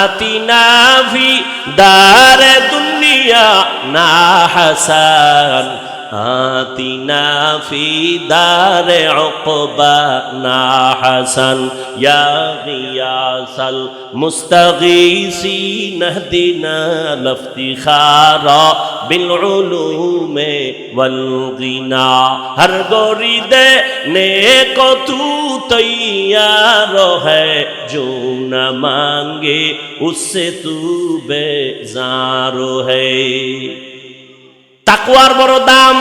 আতিনা দারে দুনিয়া না হাসান। آتنا فی دار عقبا نا حسن یا غیاس المستغیسی نہدنا لفتخارا بالعلوم والغنا، ہر گوری دے کو تو تیارو ہے، جو نہ مانگے اس سے تو بے زارو ہے۔ তাকুয়ার বড় দাম।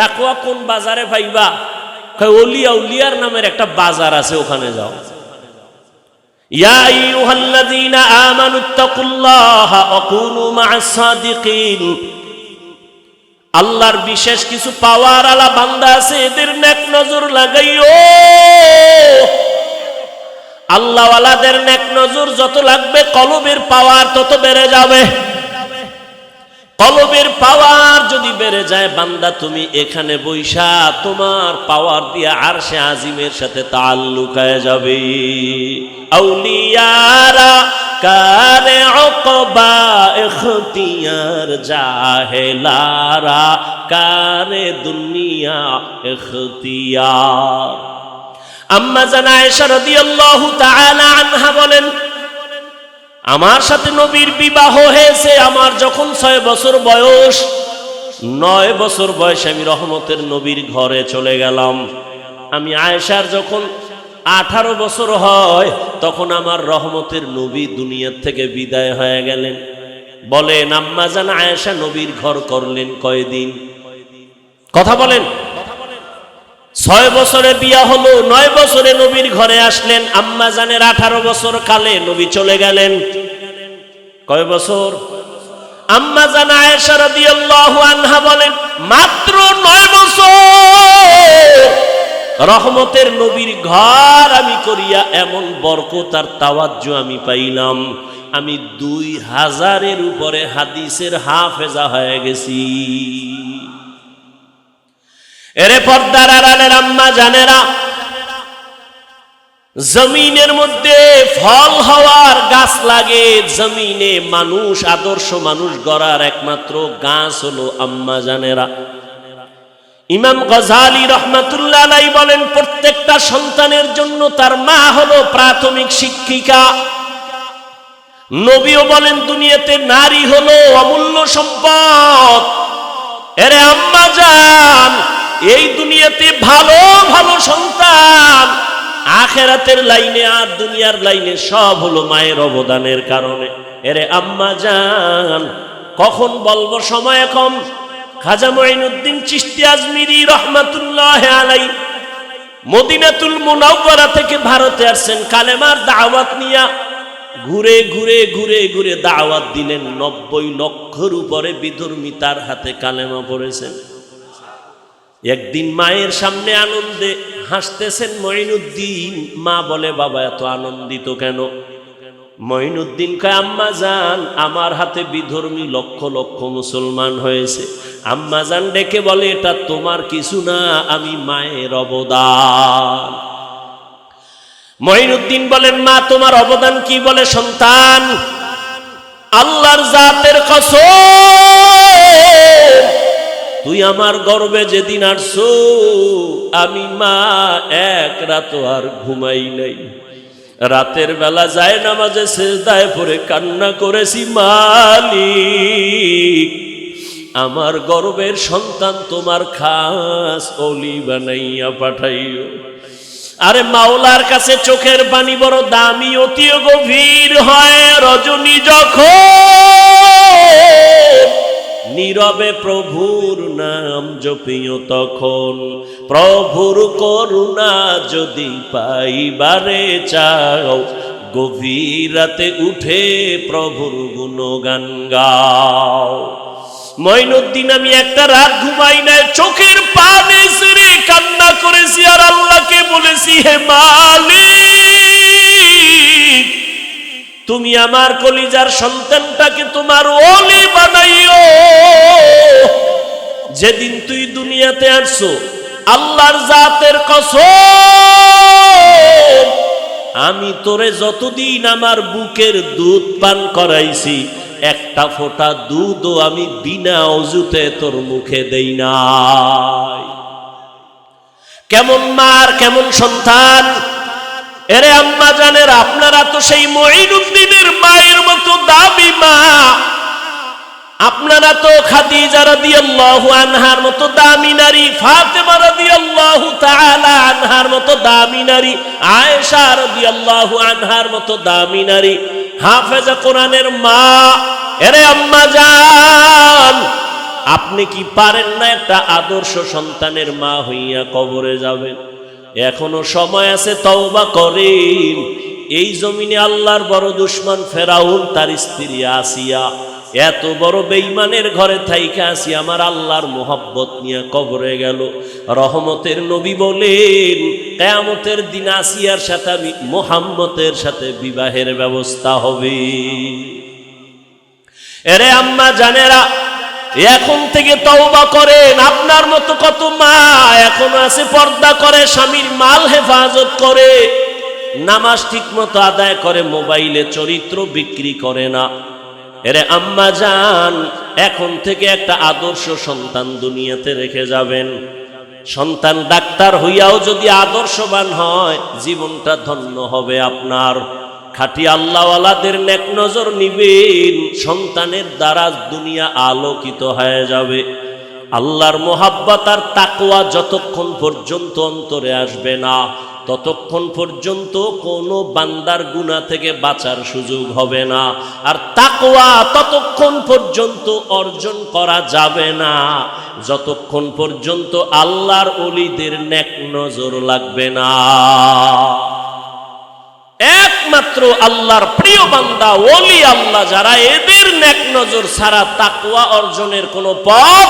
তাকুয়া কোন বাজারে পাইবা অলিয়া উলিয়ার নামের একটা বাজার আছে, ওখানে যাও। আল্লাহর বিশেষ কিছু পাওয়ার আলা বান্দা আছে, এদের নেক নজর লাগাইও। আল্লাহওয়ালাদের নেক নজর যত লাগবে, কলবের পাওয়ার তত বেড়ে যাবে। কলবের পাওয়ার যদি বেড়ে যায়, বান্দা তুমি এখানে বৈশা, তোমার পাওয়ার দিয়ে আর সে আজিমের সাথে তাল্লুকায় যাবে। আউলিয়ারা কারে অকবা এখতিয়ার জাহেলারা কারে দুনিয়া এখতিয়ার আম্মা জানা আয়েশা রাদিয়াল্লাহু তাআলা আনহা বলেন আমার সাথে নবীর বিবাহ হয়েছে, আমার যখন ছয় বছর বয়স, নয় বছর বয়সে আমি রহমতের নবীর ঘরে চলে গেলাম। আমি আয়েশার যখন আঠারো বছর হয়, তখন আমার রহমতের নবী দুনিয়ার থেকে বিদায় হয়ে গেলেন। বলেন, আম্মা জান আয়েশা নবীর ঘর করলেন কয়দিন? কথা বলেন। ছয় বছরে বিয়া হলো, নয় বছরে নবীর ঘরে আসলেন। আম্মা জানের আঠারো বছর কালে নবী চলে গেলেন। কয় বছর? আম্মা জান আয়েশা আনহা বলেন, মাত্র নয় বছর রহমতের নবীর ঘর আমি করিয়া এমন বরকত আর তাওয়াজ্জু আমি পাইলাম। আমি দুই হাজারের উপরে হাদিসের হাফেজা হয়ে গেছি। এরে পর্দার আড়ালের আম্মা জানেরা, জমিনের মধ্যে ফল হওয়ার গাছ লাগে, জমিনে মানুষ, আদর্শ মানুষ গড়ার একমাত্র গাছ হলো আম্মা জানেরা। ইমাম গজালি রহমাতুল্লাহ বলেন, প্রত্যেকটা সন্তানের জন্য তার মা হলো প্রাথমিক শিক্ষিকা। নবীও বলেন, দুনিয়াতে নারী হলো অমূল্য সম্পদ। এরে আম্মা জান এই দুনিয়াতে ভালো ভালো সন্তান। আখেরাতের লাইনে আর দুনিয়ার লাইনে সব হলো মায়ের অবদানের কারণে। এরে আম্মা জান, কখন বলব সময় কম খাজা মঈনুদ্দিন চিশতি আজমিরি রহমাতুল্লাহ আলাই মদিনাতুল মুনাওয়ারা থেকে ভারতে আসছেন, কালেমার দাওয়াত নিয়া ঘুরে ঘুরে ঘুরে ঘুরে দাওয়াত দিলেন। নব্বই লক্ষর উপরে বিধর্মিতার হাতে কালেমা পড়েছেন। একদিন মায়ের সামনে আনন্দে হাসতেছেন মঈনুদ্দিন। মা বলে, বাবা, এত আনন্দিত কেন? মঈনুদ্দিন কয়, আম্মা জান, আমার হাতে বিধর্মী লক্ষ লক্ষ মুসলমান হয়েছে। আম্মা জান ডেকে বলে, এটা তোমার কিছু না, আমি মায়ের অবদান। মঈনুদ্দিন বলেন মা, তোমার অবদান কি? বলে, সন্তান, আল্লাহর জাতের কসম তুই আমার গর্বে যেদিন আসছো, আমি মা এক রাত আর ঘুমাই নাই। রাতের বেলা যায় নামাজে সেজদায় পরে কান্না করেছি, মালিক, আমার গর্বের সন্তান তোমার খাস অলি বানাইয়া পাঠাইও। আরে মাওলার কাছে চোখের পানি বড় দামি, অতি গভীর হয় রজনী যখন। নীরবে প্রভুর নাম জপিও তখন। প্রভুর করুণা যদি পাইবারে চাও গভীর রাতে উঠে প্রভুর গুণগান গাও। মঈনুদ্দিন, আমি একটা রাত ঘুমাই নাই, চোখের পানে সেরে কান্না করেছি, আর আল্লাহকে বলেছি, হে মালিক, তুমি আমার কলিজার সন্তানটাকে তোমার ওলি যেদিন তুই দুনিয়াতে আসছো, আল্লাহর জাতের কসম, আমি তোরে যতদিন আমার বুকের দুধ পান করাইছি, একটা ফোঁটা দুধও আমি বিনা অজুতে তোর মুখে দেই নাই। কেমন মার, কেমন সন্তান? এরে আম্মা জানের, আপনারা তো সেই মহিনুদ্দিনের মায়ের মতো দাবি মা। আপনারা তো খাদিজা রাদিয়াল্লাহু আনহার মতো দামি নারী, ফাতেমা রাদিয়াল্লাহু তাআলা আনহার মতো দামি নারী, আয়েশা রাদিয়াল্লাহু আনহার মতো দামি নারী। হাফেজা কোরআনের মা, এরে আম্মা জান, আপনি কি পারেন না একটা আদর্শ সন্তানের মা হইয়া কবরে যাবেন? এখনও সময় আছে, তওবা করেন। এই জমিনে আল্লাহর বড় দুশ্মন ফেরাউন, তার স্ত্রী আসিয়া এত বড় বেইমানের ঘরে থাইকা আসি আমার আল্লাহর মোহব্বত নিয়ে কবরে গেল। রহমতের নবী বলেন, কেয়ামতের দিন আসিয়ার সাথে আমি মোহাম্মতের সাথে বিবাহের ব্যবস্থা হবে। এরে আম্মা জানেরা, এখন থেকে তওবা করেন, আপনার মতো কত মা এখন আছে, পর্দা করে, স্বামীর মাল হেফাজত করে, নামাজ ঠিক মতো আদায় করে, মোবাইলে চরিত্র বিক্রি করে না। এরে আম্মা যান এখন থেকে একটা আদর্শ সন্তান দুনিয়াতে রেখে যাবেন। সন্তান ডাক্তার হইয়াও যদি আদর্শবান হয়, জীবনটা ধন্য হবে আপনার। খাটি আল্লাহওয়ালাদের নেক নজর নিবেন, সন্তানের দ্বারা দুনিয়া আলোকিত হয়ে যাবে। আল্লাহর মোহাব্বত আর তাকওয়া যতক্ষণ পর্যন্ত অন্তরে আসবে না ততক্ষণ পর্যন্ত কোনো বান্দার গুণা থেকে বাঁচার সুযোগ হবে না। আর তাকওয়া ততক্ষণ পর্যন্ত অর্জন করা যাবে না। যতক্ষণ পর্যন্ত আল্লাহর অলিদের নেক নজর লাগবে না। একমাত্র আল্লাহর প্রিয় বান্দা, ওলি আল্লাহ, যারা এদের নেক নজর ছাড়া তাকওয়া অর্জনের কোনো পথ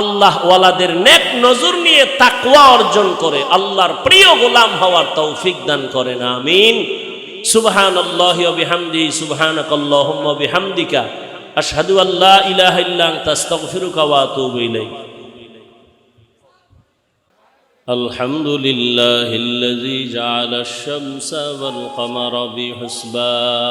আল্লাহ ওয়ালাদের নেক নজর নিয়ে তাকওয়া অর্জন করে আল্লাহর প্রিয় গোলাম হওয়ার তৌফিক দান করেন আমিন সুবহান আল্লাহ বিহামদি সুবহানাক আল্লাহুম্মা বিহামদিকা আশহাদু আল্লা ইলাহা ইল্লা আনতা আস্তাগফিরুকা ওয়া আতুবু ইলাইক الحمد لله الذي جعل الشمس والقمر بحسبان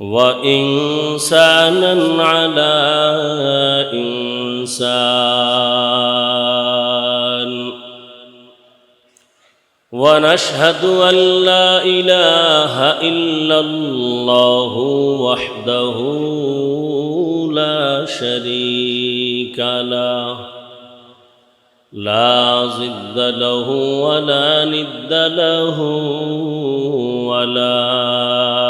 وإنسانا على إنسان. ونشهد أن لا إله إلا الله وحده لا شريك له. لا ضد له ولا ند له ولا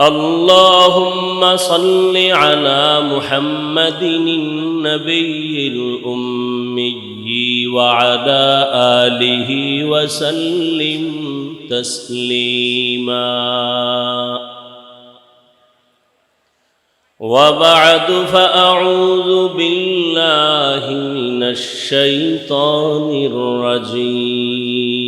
اللهم صل على محمد النبي الأمي وعلى آله وسلم تسليما. وبعد فأعوذ بالله من الشيطان الرجيم.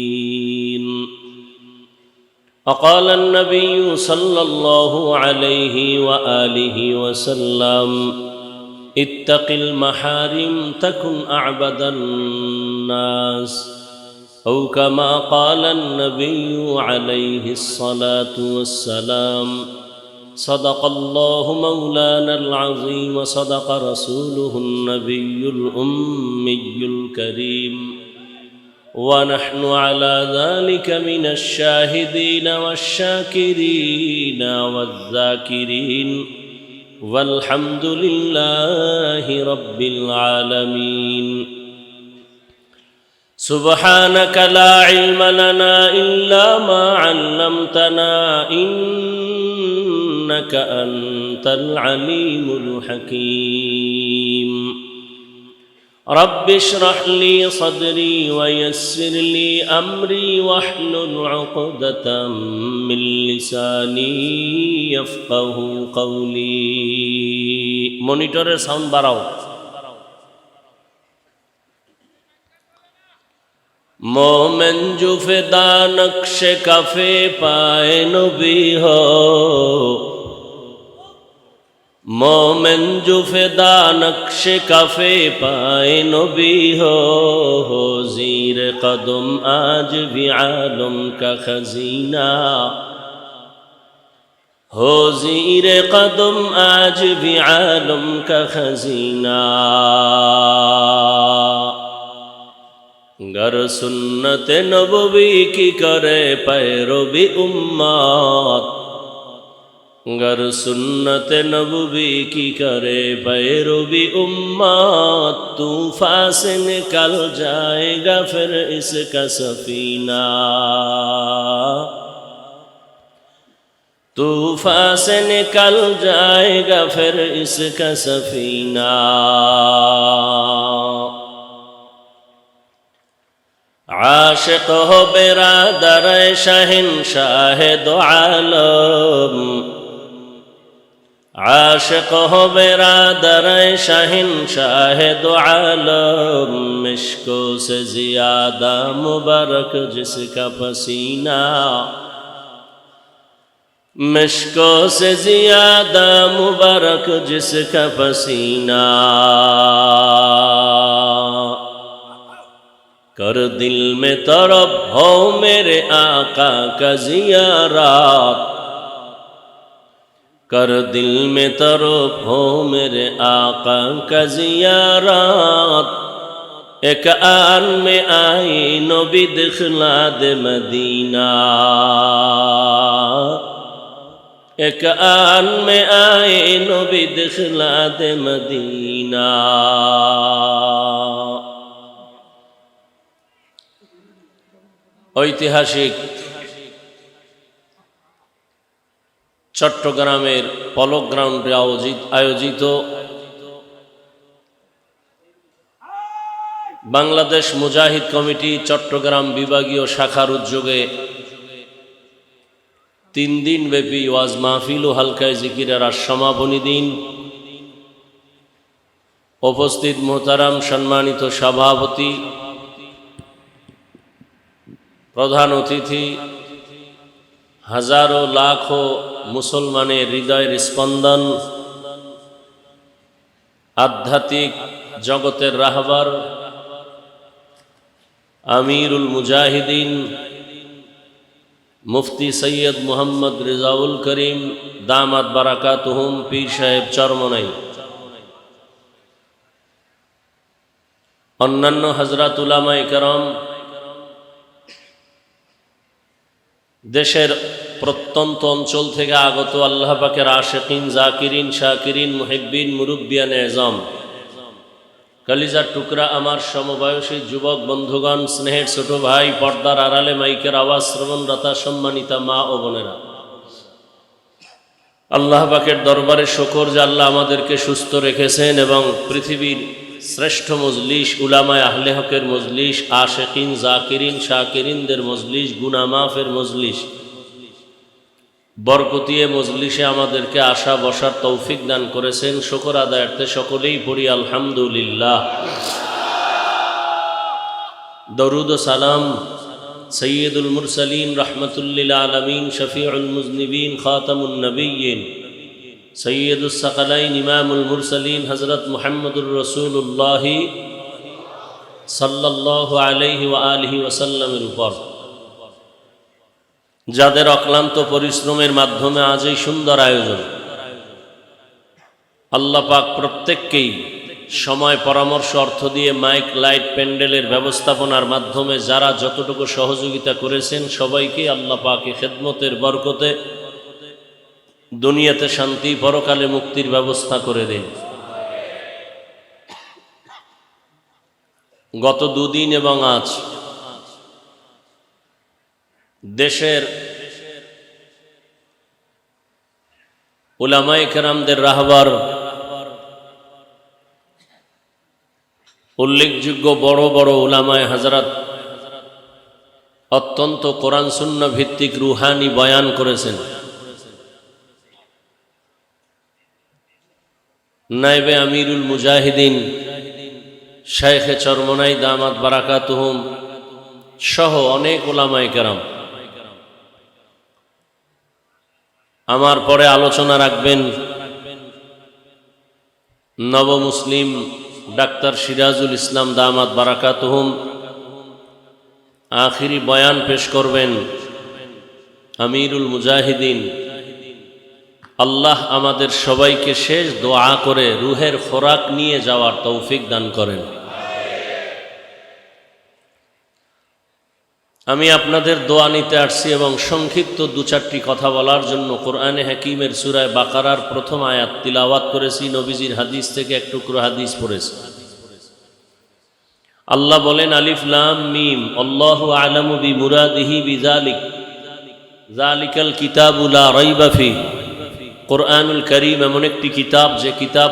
وقال النبي صلى الله عليه وآله وسلم اتق المحارم تكن أعبد الناس. أو كما قال النبي عليه الصلاة والسلام صدق الله مولانا العظيم وصدق رسوله النبي الأمي الكريم. ونحن على ذلك من الشاهدين والشاكرين والذاكرين. والحمد لله رب العالمين. سبحانك لا علم لنا إلا ما علمتنا إنك أنت العليم الحكيم. رب اشرح لي صدري ويسر لي امري واحلل عقدة من لساني يفقه قولي মনিটরের সাউন্ড বাড়াও মোমেন জুফেদা নকশে কাফে পায় নবী হো মোমেন জুফেদা নকশে কাফে পায় নবী হো জির কদম আজ ভি আলম কা খজিনা ہو زیر قدم آج بھی عالم کا خزینہ گر سنت نبوی کی کرے پیرو بھی امات گر سنت نبوی کی کرے پیروی امات طوفان سے نکل جائے گا پھر اس کا سفینہ طوفان سے نکل جائے گا پھر اس کا سفینہ عاشق ہو برادر شہن شاہ دو عالم আশেক হবে রাদারায় শাহিন শাহেদ আলম মিশকো সে জিয়াদা মুবারক জিসকা পসিনা। মিশকো সে জিয়াদা মুবারক জিসকা পসিনা। کر دل میں طرف ہو میرے آقا کا زیارات کر دل میں طرف ہو میرے آقا کا زیارات ایک آن میں آئی نبی دخلا دے مدینہ ایک آن میں آئے نبی دخلا دے مدینہ ঐতিহাসিক চট্টগ্রামের পলক গ্রাউন্ডে আয়োজিত বাংলাদেশ মুজাহিদ কমিটি চট্টগ্রাম বিভাগীয় শাখার উদ্যোগে তিন দিন ব্যাপী ওয়াজ মাহফিল ও হালকায় জিকিরের সমাপনী দিন। উপস্থিত মোহতারাম সম্মানিত সভাপতি, প্রধান অতিথি হাজারো লাখো মুসলমানের হৃদয়ের স্পন্দন, আধ্যাত্মিক জগতের রাহবার, আমিরুল মুজাহিদিন, মুফতি সৈয়দ মোহাম্মদ রেজাউল করিম, দামাত বারাকাতুহুম, পীর সাহেব চরমনাই। অন্যান্য হজরত উলামাই করম, দেশের প্রত্যন্ত অঞ্চল থেকে আগত আল্লাহ পাকের আশেকিন, জাকিরিন, শাকিরিন, মুহিব্বিন, মুরব্বিয়ান, এজম। কালিজার টুকরা আমার সমবয়সী যুবক বন্ধুগণ, স্নেহের ছোট ভাই, পর্দার আড়ালে মাইকের আওয়াজ শ্রবণরতা সম্মানিতা মা ও বোনেরা। আল্লাহ পাকের দরবারে শকর যে আল্লাহ আমাদেরকে সুস্থ রেখেছেন এবং পৃথিবীর শ্রেষ্ঠ মজলিস, উলামায় আহলে হকের মজলিস, আশেকিন, জাকিরিন, শাকিরিনদের মজলিস গুনামাফের মজলিস বরকতিয়ে মজলিসে আমাদেরকে আশা বসার তৌফিক দান করেছেন। শকর আদায়ার্থে সকলেই পড়ি আলহামদুলিল্লাহ। দরুদ সালাম সৈয়দুল মুরসালিন রহমতুল্লিল আলমিন, শফিউল মুজনিবিন খাতামুল নবীন সৈয়দুসাকালাইন ইমামুল মুরসালিন হজরত মোহাম্মদুর রসুল্লাহি সাল্লাহ আলহি ও আলহি ওসাল্লামের উপর। যাদের অক্লান্ত পরিশ্রমের মাধ্যমে আজ এই সুন্দর আয়োজন। আল্লাহ পাক প্রত্যেককেই সময় পরামর্শ অর্থ দিয়ে মাইক, লাইট, প্যান্ডেলের ব্যবস্থাপনার মাধ্যমে যারা যতটুকু সহযোগিতা করেছেন সবাইকে আল্লাহ পাকে খেদমতের বরকতে দুনিয়াতে শান্তি, পরকালে মুক্তির ব্যবস্থা করে দিন। গত দুদিন এবং আজ দেশের উলামায়ে কেরামদের রাহবার উল্লেখযোগ্য বড় বড় উলামায় হাজারাত অত্যন্ত কোরআন শূন্য ভিত্তিক রুহানি বয়ান করেছেন। নাইবে আমিরুল মুজাহিদিন, শাইখে চরমনাই দামাত বারাকাতুহুম সহ অনেক ওলামায় কেরাম। আমার পরে আলোচনা রাখবেন। নব মুসলিম ডাক্তার সিরাজুল ইসলাম দামাত বারাকাতুহুম। আখিরি বয়ান পেশ করবেন, আমিরুল মুজাহিদিন। আল্লাহ আমাদের সবাইকে শেষ দোয়া করে রুহের খোরাক নিয়ে যাওয়ার তৌফিক দান করেন। আমি আপনাদের দোয়া নিতে আসছি এবং সংক্ষিপ্ত দু চারটি কথা বলার জন্য কোরআনে হাকিমের সুরায় বাকারার প্রথম আয়াত তিলাওয়াত করেছি, নবীজির হাদিস থেকে এক টুকরো হাদিস পড়েছি। আল্লাহ বলেন, আলিফ লাম মিম, আল্লাহ আলামু বি মুরাদিহি বি জালিক জালিকাল কিতাবুলা রাইবাফি কোরআনুল করিম এমন একটি কিতাব, যে কিতাব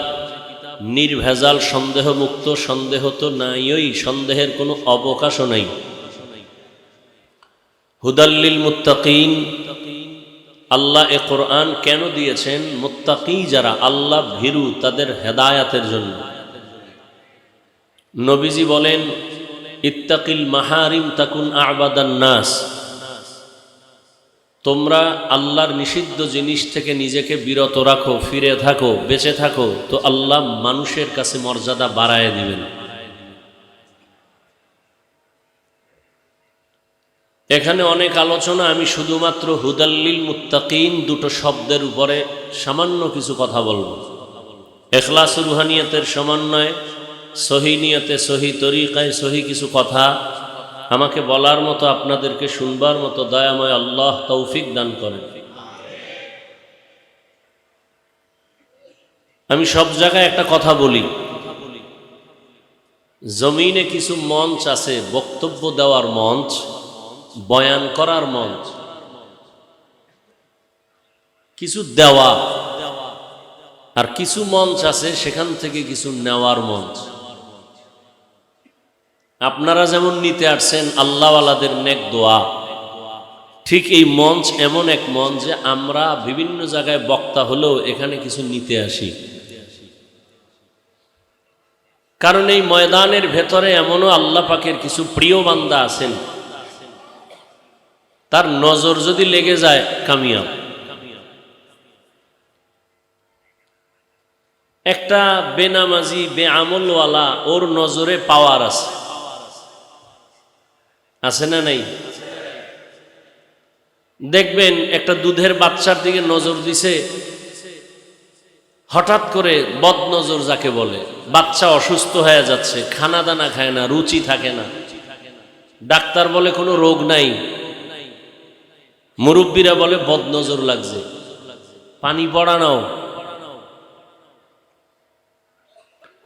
নির্ভেজাল, সন্দেহমুক্ত সন্দেহ তো নাইই সন্দেহের কোনো অবকাশও নাই। হুদাল্লিল মুত্তাকিন। আল্লাহ এ কোরআন কেন দিয়েছেন? মুত্তাকি যারা আল্লাহ ভীরু, তাদের হেদায়াতের জন্য। নবীজি বলেন, ইত্তাকিল মাহারিম তাকুন আবাদান নাস। তোমরা আল্লাহর নিষিদ্ধ জিনিস থেকে নিজেকে বিরত রাখো, ফিরে থাকো, বেঁচে থাকো, তো আল্লাহ মানুষের কাছে মর্যাদা বাড়ায় দিবেন। এখানে অনেক আলোচনা, আমি শুধুমাত্র হুদাল্লিল মুত্তাকিন দুটো শব্দের উপরে সামান্য কিছু কথা বলব। এখলাস রুহানিয়তের সমন্বয়ে, সহি নিয়তে, সহি তরিকায় সহি কিছু কথা আমাকে বলার মতো, আপনাদেরকে শুনবার মতো দয়াময় আল্লাহ তৌফিক দান করেন। আমি সব জায়গায় একটা কথা বলি। জমিনে কিছু মঞ্চ আছে, বক্তব্য দেওয়ার মঞ্চ। বয়ান করার মঞ্চ। কিছু দেওয়া আর কিছু মঞ্চ আছে, সেখান থেকে কিছু নেওয়ার মঞ্চ। আপনারা যেমন নিতে আসছেন, আল্লাহওয়ালাদের নেক দোয়া। ঠিক এই মঞ্চ এমন এক মঞ্চ যে আমরা বিভিন্ন জায়গায় বক্তা হলেও এখানে কিছু নিতে আসি। কারণ এই ময়দানের ভেতরে এমনও আল্লাহ পাকের কিছু প্রিয় বান্দা আছেন। তার নজর যদি লেগে যায়, কামিয়াব। একটা বেনামাজি, বেআমলওয়ালা, ওর নজরে পাওয়ার আছে। আছে না নাই? দেখবেন একটা দুধের বাচ্চার দিকে নজর দিছে, হঠাৎ করে বদ নজর যাকে বলে, বাচ্চা অসুস্থ হয়ে যাচ্ছে খানা দানা খায় না, রুচি থাকে না। ডাক্তার বলে কোনো রোগ নাই। মুরব্বীরা বলে বদ নজর লাগছে। পানি পড়ানাও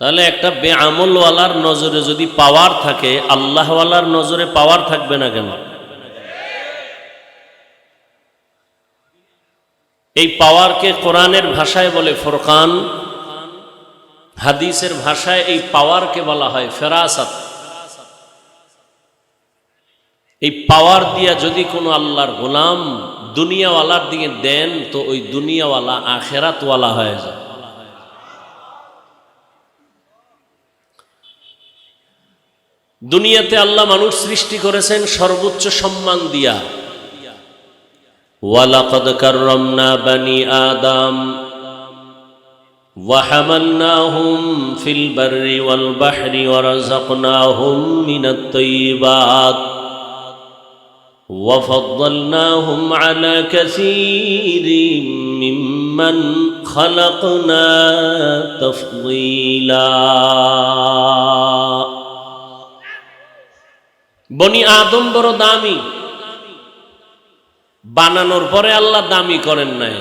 তাহলে একটা বেআমলওয়ালার নজরে যদি পাওয়ার থাকে, আল্লাহওয়ালার নজরে পাওয়ার থাকবে না কেন? এই পাওয়ারকে কোরআনের ভাষায় বলে ফোরকান, হাদিসের ভাষায় এই পাওয়ারকে বলা হয় ফেরাসাত। এই পাওয়ার দিয়া যদি কোনো আল্লাহর গোলাম দুনিয়াওয়ালার দিকে দেন তো ওই দুনিয়াওয়ালা আখেরাতওয়ালা হয়ে যায় দুনিয়াতে আল্লাহ মানুষ সৃষ্টি করেছেন সর্বোচ্চ সম্মান দিয়া ওয়ালাকদ কাররামনা বানি আদম وحملناهم في البر والبحر ورزقناهم من الطيبات وفضلناهم على كثير ممن خلقنا تفضيلا বনি আদম বড় দামি বানানোর পরে আল্লাহ দামি করেন নাই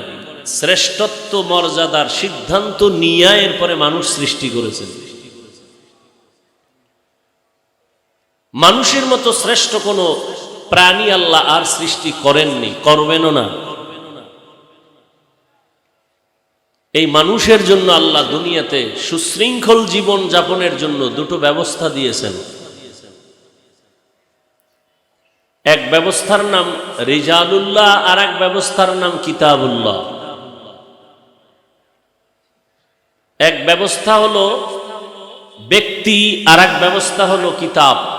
শ্রেষ্ঠত্ব মর্যাদার সিদ্ধান্ত নিয়ে এরপরে মানুষ সৃষ্টি করেছেন মানুষের মতো শ্রেষ্ঠ কোনো প্রাণী আল্লাহ আর সৃষ্টি করেননি, করবেনও না। এই মানুষের জন্য আল্লাহ দুনিয়াতে সুশৃঙ্খল জীবন যাপনের জন্য দুটো ব্যবস্থা দিয়েছেন। এক ব্যবস্থার নাম রিজালুল্লাহ, আর এক ব্যবস্থার নাম কিতাবুল্লাহ। এক ব্যবস্থা হলো ব্যক্তি, আর এক ব্যবস্থা হলো কিতাব।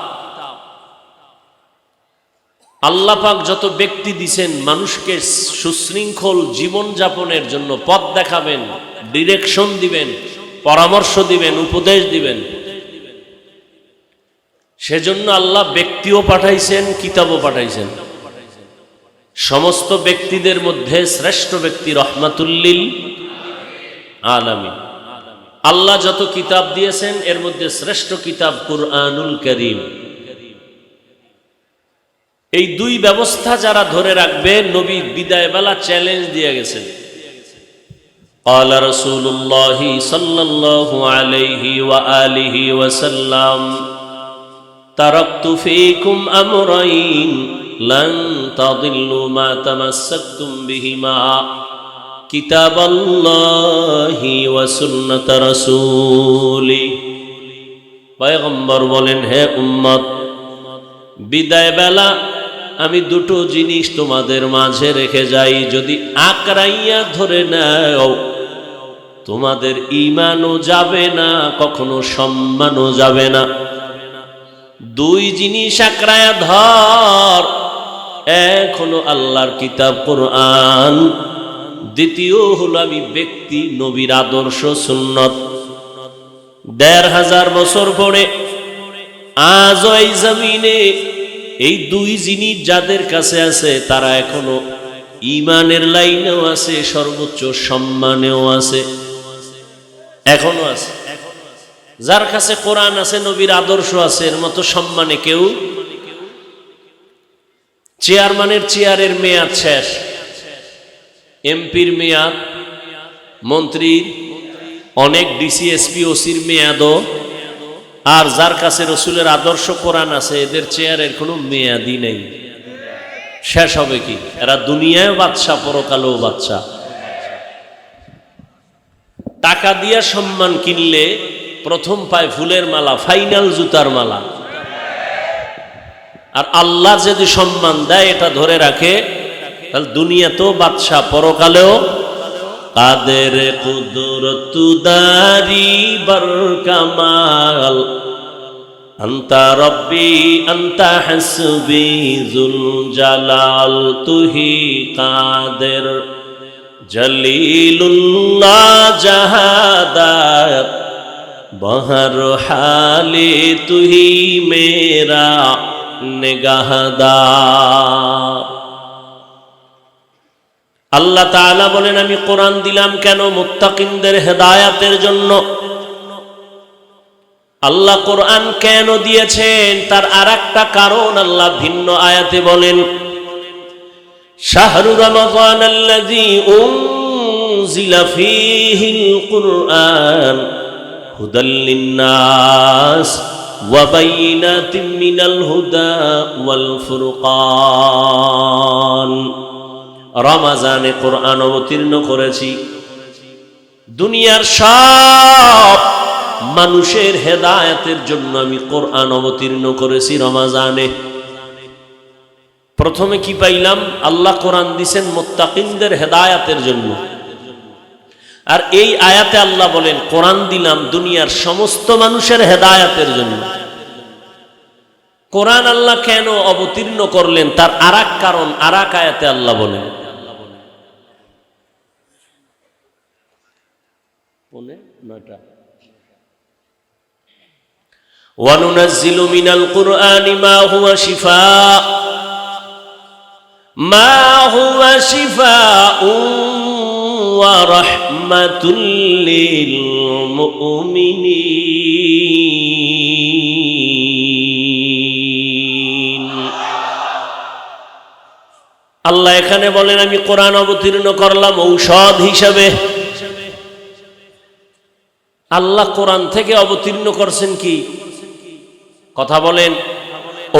আল্লাপাক যত ব্যক্তি দিছেন মানুষকে সুশৃঙ্খল জীবন যাপনের জন্য পথ দেখাবেন ডিরেকশন দিবেন, পরামর্শ দিবেন, উপদেশ দিবেন। সেজন্য আল্লাহ ব্যক্তিও পাঠাইছেন, কিতাবও পাঠাইছেন। সমস্ত ব্যক্তিদের মধ্যে শ্রেষ্ঠ ব্যক্তি রহমাতুল্লিল আলামী আল্লাহ যত কিতাব দিয়েছেন, এর মধ্যে শ্রেষ্ঠ কিতাব কুরআনুল করিম। এই দুই ব্যবস্থা যারা ধরে রাখবে নবী বিদায় বেলা চ্যালেঞ্জ দিয়ে গেছেন قال رسول الله صلى الله عليه وآله وسلم تركت فيكم أمرين لن تضلوا ما تمسكتم بهما কিতাব আল্লাহি ওয়াসুন্নত রসুলি পয়গম্বর বলেন হে উম্মত বিদায় বেলা আমি দুটো জিনিস তোমাদের মাঝে রেখে যাই, যদি আকরাইয়া ধরে নাও, তোমাদের ইমানও যাবে না, কখনো সম্মানও যাবে না। দুই জিনিস আকরায়া ধর, এক হলো আল্লাহর কিতাব কোরআন, দ্বিতীয় হলো আমি ব্যক্তি নবীর আদর্শ সুন্নত। দেড় হাজার বছর পরে আজ ওই জমিনে এই দুই জিনিস যাদের কাছে আছে, তারা এখনও ইমানের লাইনেও আছে, সর্বোচ্চ সম্মানেও আছে, এখনও আছে। যার কাছে কোরআন আছে, নবীর আদর্শ আছে, এর মতো সম্মানে কেউ চেয়ারম্যানের চেয়ারের মেয়াদ শেষ, এমপির মেয়াদ, মন্ত্রীর, অনেক ডিসি এসপি ওসির মেয়াদও আর যার কাছে রসুলের আদর্শ কোরআন আছে, এদের চেয়ারের কোনো মেয়াদি নেই। শেষ হবে কি? এরা দুনিয়ায় বাচ্চা পরকালেও বাচ্চা টাকা দিয়া সম্মান কিনলে প্রথম পায় ফুলের মালা, ফাইনাল জুতার মালা। আর আল্লাহ যদি সম্মান দেয়, এটা ধরে রাখে, তাহলে দুনিয়াতেও বাদশাহ, পরকালেও কাদের কুদরতুদারি বর কামাল। আন্তা রব্বি, আন্তা হাসবি জুল জালাল, তুহি কাদের জলিলুল্লাহ জাহাদাত। বহর হালে তুহি মেরা নিগাহদার আল্লাহ তাআলা বলেন, আমি কোরআন দিলাম কেন মুত্তাকিনদের হেদায়াতের জন্য? আল্লাহ কোরআন কেন দিয়েছেন? তার আর একটা কারণ আল্লাহ ভিন্ন আয়াতে বলেন, শাহরু রমাদান ফীহিল কুরআন হুদা ওয়াল ফুরকান। রমাজানে কোরআন অবতীর্ণ করেছি। দুনিয়ার সব মানুষের হেদায়তের জন্য আমি কোরআন অবতীর্ণ করেছি রমাজানে। প্রথমে কি পাইলাম? আল্লাহ কোরআন দিছেন মোত্তাকিনদের হেদায়াতের জন্য। আর এই আয়াতে আল্লাহ বলেন, কোরআন দিলাম দুনিয়ার সমস্ত মানুষের হেদায়াতের জন্য। কোরআন আল্লাহ কেন অবতীর্ণ করলেন? তার আর কারণ আর আয়াতে আল্লাহ বলেন পৌনে নয়টা وننزل من القرآن ما هو شفاء ما هو شفاء ورحمة للمؤمنين আল্লাহ এখানে বলেন আমি কোরআন অবতীর্ণ করলাম ঔষধ হিসাবে আল্লাহ কোরআন থেকে অবতীর্ণ করছেন কি? কথা বলেন